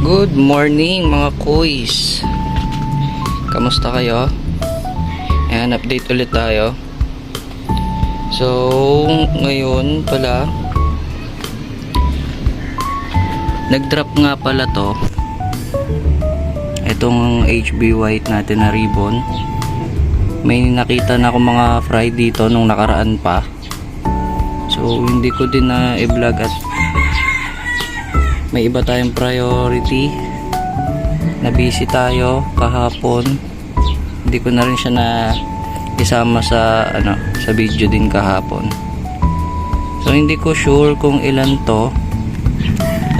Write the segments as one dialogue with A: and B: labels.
A: Good morning mga kuys Kamusta kayo? Ayan, update ulit tayo. So, ngayon pala Nag-drop nga pala to. Itong HB White natin na ribbon. May nakita na ako mga fry dito nung nakaraan pa. So, hindi ko din na i-vlog at may iba tayong priority. Na busy tayo kahapon. Hindi ko na rin siya na isama sa ano sa video din kahapon. So hindi ko sure kung ilan to.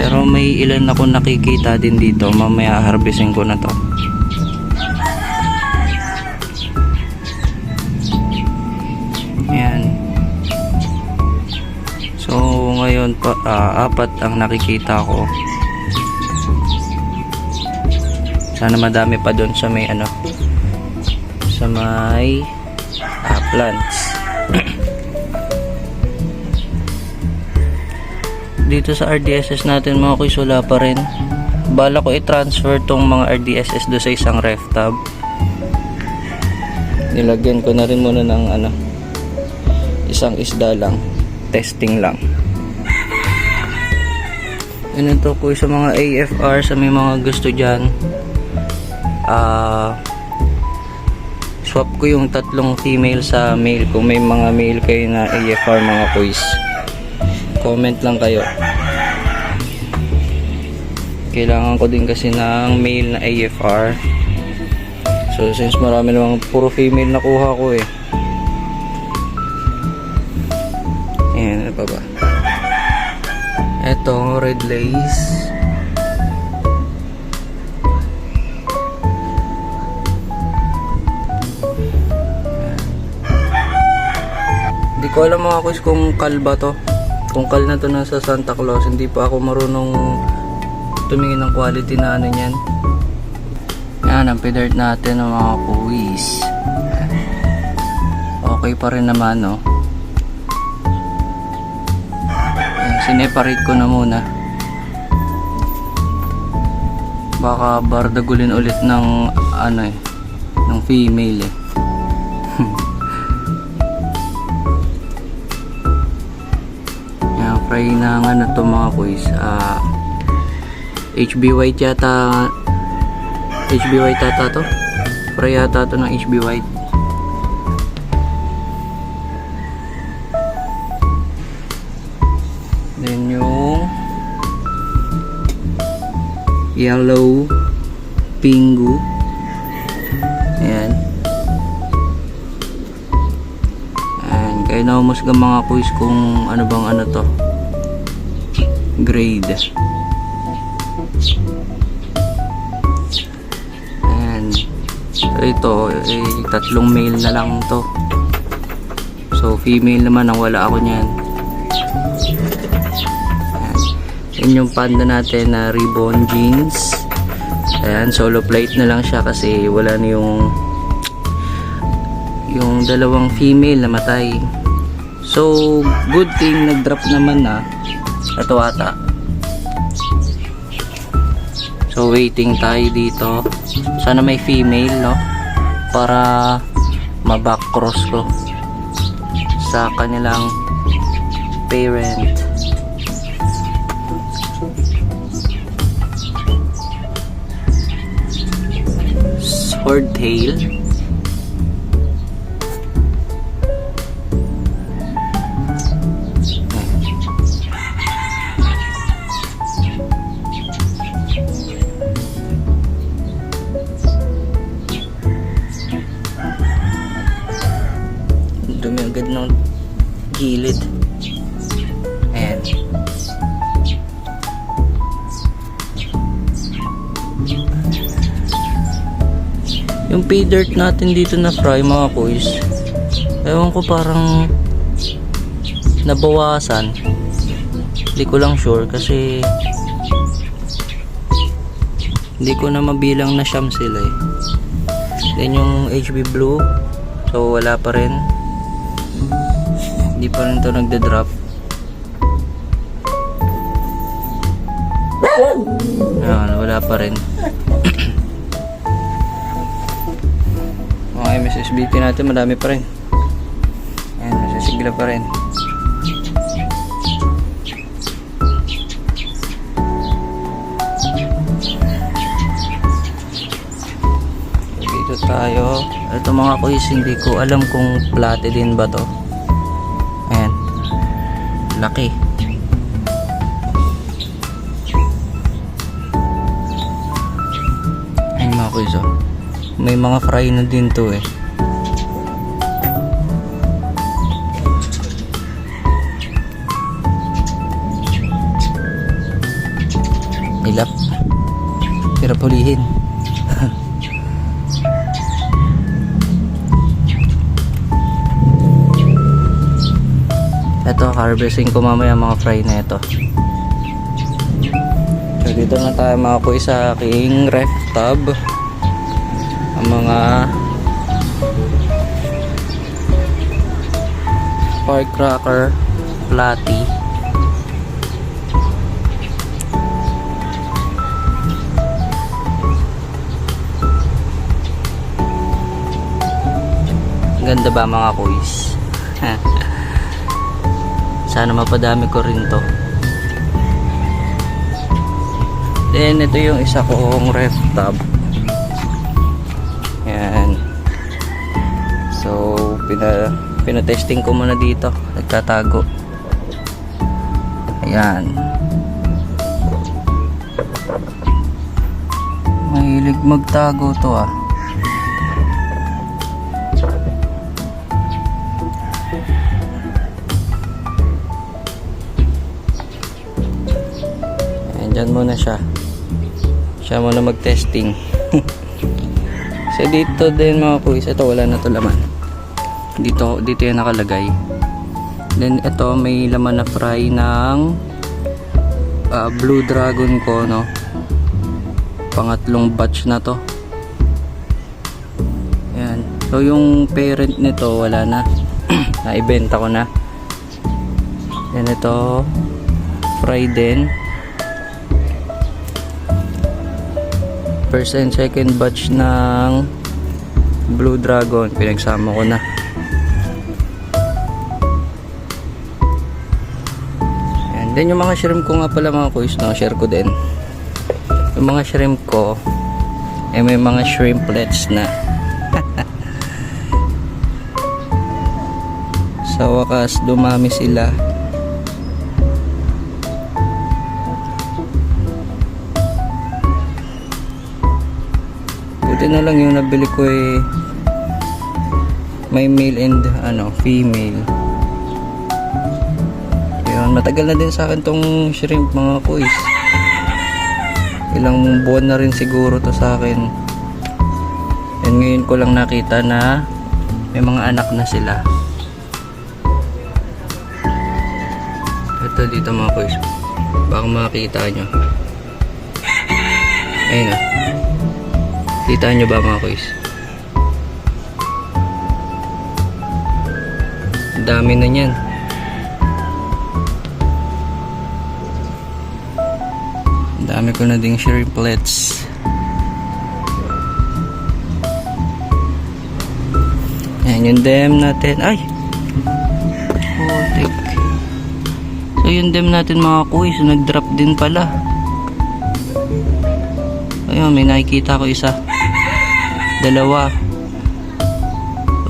A: Pero may ilan ako nakikita din dito. Mamaya harvesting ko na to ngayon pa ah, apat ang nakikita ko. Sana madami pa doon sa may ano sa may ah, plants. Dito sa RDSS natin mga kuys pa rin. Bala ko i-transfer tong mga RDSS do sa isang ref tab. Nilagyan ko na rin muna ng ano isang isda lang testing lang yun ito ko sa mga AFR sa may mga gusto dyan. Ah swap ko yung tatlong female sa male. Kung may mga male kayo na AFR mga quiz comment lang kayo. Kailangan ko din kasi ng male na AFR so since marami namang puro female nakuha ko eh. Ayan, ano pa ba? Ito, red lace. Hindi ko alam mga kuys kung kal ba to. Kung kal na to nasa Santa Claus, hindi pa ako marunong tumingin ng quality na ano niyan. Yan, ang pedart natin ng mga kuys. Okay pa rin naman, no? Sineparate ko na muna. Baka bardagulin ulit ng ano eh, ng female eh. Ayan, fry na nga na to mga kuys. Ah, HB White yata HB White yata to. Fry yata to ng HB White. Yung yellow pingu. Ayan. Ayan. Kaya naumusga mga kuis kung ano bang ano to. Grade. Ayan. So ito, eh, tatlong male na lang to. So female naman ang wala ako niyan. Yun yung panda natin na ribbon jeans. Ayan, solo plate na lang siya kasi wala na yung yung dalawang female na matay. So, good thing nag-drop naman na. Ito ata. So, waiting tayo dito. Sana may female, no? Para ma-back cross ko sa kanilang parent. or tail? Yung pay dirt natin dito na fry mga boys. Ewan ko parang nabawasan. Hindi ko lang sure kasi hindi ko na mabilang na siyam sila eh. Then yung HB Blue so wala pa rin. Hindi pa rin to nagde-drop. Ayan, wala pa rin. Mga MSSBT natin, madami pa rin. Ayan, nasisigla pa rin. Dito tayo. Ito mga kuis, hindi ko alam kung plate din ba to. Ayan. Laki. Ayan mga kuis oh. May mga fry na din to eh. Ilap. Hirap hulihin. Ito, harvesting ko mamaya mga fry na ito. So, dito na tayo mga kuy sa aking ref tub. Ang mga firecracker, platy. Ganda ba mga kuys? Sana mapadami ko rin to. Then, ito yung isa kong ref tub. Pina, pinatesting ko muna dito. Nagtatago. Ayan. Mahilig magtago to ah. Ayan, muna siya. Siya muna mag-testing. so dito din mga kuis, ito wala na to laman. Dito, dito yan nakalagay. Then ito may laman na fry ng ah, Blue Dragon ko, no? Pangatlong batch na to. Ayan. So yung parent nito wala na. Naibenta ko na. Then ito fry din. First and second batch ng Blue Dragon. Pinagsama ko na. And then yung mga shrimp ko nga pala mga kuys, no, share ko din. Yung mga shrimp ko, eh may mga shrimplets na. Sa wakas, dumami sila. Buti na lang yung nabili ko eh may male and ano, female. Yun, matagal na din sa akin tong shrimp mga kuis. Ilang buwan na rin siguro to sa akin. And ngayon ko lang nakita na may mga anak na sila. Ito dito mga kuis. Baka makita nyo. Ayun ah. Kita nyo ba mga kuis? Dami na niyan. Dami ko na ding shrimplets. Ayan yung dam natin. Ay! Putik. So yung dam natin mga kuis, nag-drop din pala. Ayun, may nakikita ko isa. Dalawa.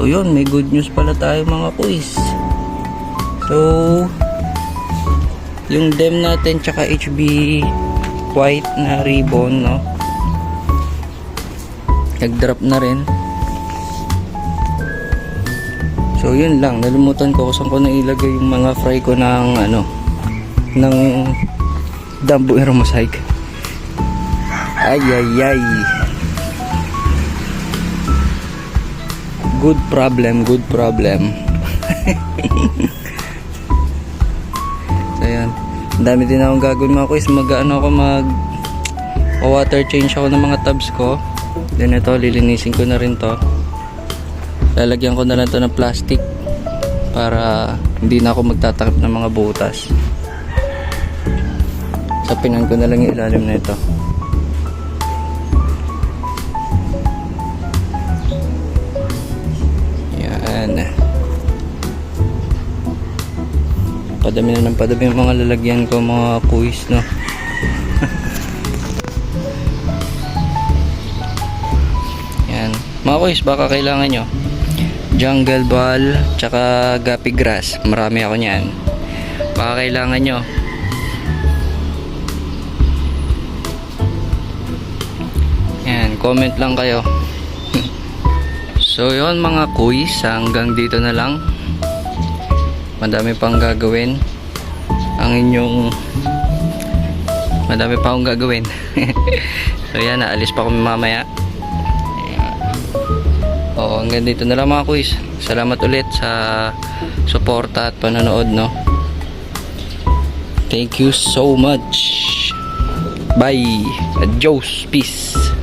A: So yun, may good news pala tayo mga kuis. So, yung dem natin tsaka HB white na ribbon, no? Nag-drop na rin. So yun lang, nalimutan ko kung saan ko na ilagay yung mga fry ko ng ano, ng Dambu Aero Mosaic. Ay ay ay. Good problem, good problem. dami din akong gagawin mga kuis. Mag ano ako mag water change ako ng mga tabs ko. Then ito, lilinisin ko na rin to. Lalagyan ko na lang to ng plastic para hindi na ako magtatakip ng mga butas. Sapinan ko na lang yung ilalim na ito. Padami na ng padami yung mga lalagyan ko, mga kuis, no? Yan. Mga kuis, baka kailangan nyo. Jungle ball, tsaka guppy grass. Marami ako niyan. Baka kailangan nyo. Yan, comment lang kayo. so, yon mga kuis, hanggang dito na lang. Madami pang gagawin. Ang inyong madami pa gagawin. so, yan, naalis pa kami mamaya. Oo, hanggang dito na lang mga kuis. Salamat ulit sa suporta at panonood, no? Thank you so much. Bye. Adios. Peace.